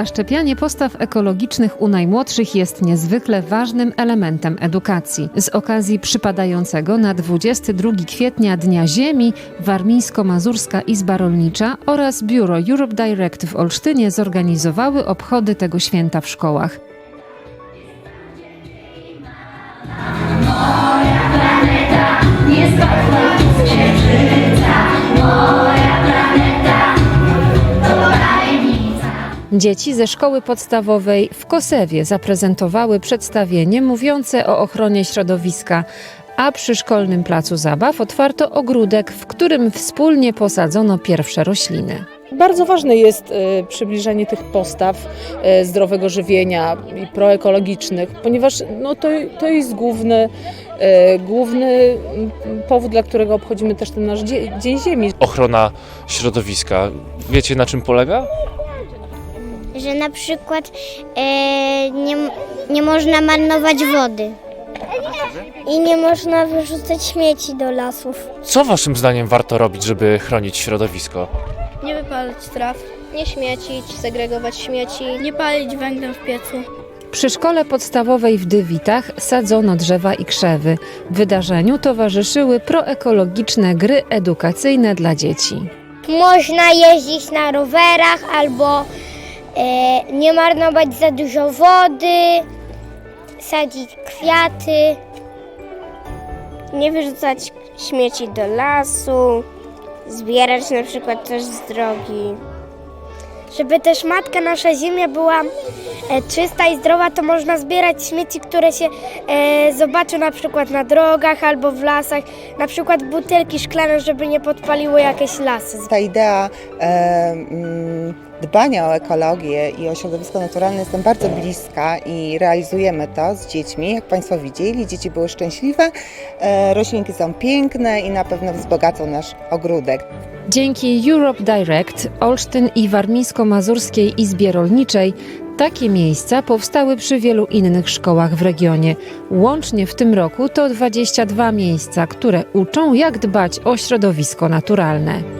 Zaszczepianie postaw ekologicznych u najmłodszych jest niezwykle ważnym elementem edukacji. Z okazji przypadającego na 22 kwietnia Dnia Ziemi Warmińsko-Mazurska Izba Rolnicza oraz Biuro Europe Direct w Olsztynie zorganizowały obchody tego święta w szkołach. Dzieci ze szkoły podstawowej w Kosewie zaprezentowały przedstawienie mówiące o ochronie środowiska, a przy szkolnym placu zabaw otwarto ogródek, w którym wspólnie posadzono pierwsze rośliny. Bardzo ważne jest e, przybliżenie tych postaw e, zdrowego żywienia i proekologicznych, ponieważ no, to, to jest główny, e, główny powód, dla którego obchodzimy też ten nasz dzie- Dzień Ziemi. ochrona środowiska. Wiecie na czym polega? Że na przykład e, nie, nie można marnować wody. I nie można wyrzucać śmieci do lasów. Co waszym zdaniem warto robić, żeby chronić środowisko? Nie wypalać traw, nie śmiecić, segregować śmieci, nie palić węglem w piecu. Przy szkole podstawowej w Dywitach sadzono drzewa i krzewy. Wydarzeniu towarzyszyły proekologiczne gry edukacyjne dla dzieci. Można jeździć na rowerach albo nie marnować za dużo wody, sadzić kwiaty. Nie wyrzucać śmieci do lasu, zbierać na przykład też z drogi. Żeby też matka nasza ziemia była e, czysta i zdrowa, to można zbierać śmieci, które się e, zobaczy na przykład na drogach albo w lasach, na przykład butelki szklane, żeby nie podpaliły jakieś lasy. Ta idea e, mm, dbania o ekologię i o środowisko naturalne jest nam bardzo bliska i realizujemy to z dziećmi. Jak Państwo widzieli, dzieci były szczęśliwe, e, roślinki są piękne i na pewno wzbogacą nasz ogródek. Dzięki Europe Direct, Olsztyn i Warmińsko-Mazurskiej Izbie Rolniczej takie miejsca powstały przy wielu innych szkołach w regionie. Łącznie w tym roku to 22 miejsca, które uczą jak dbać o środowisko naturalne.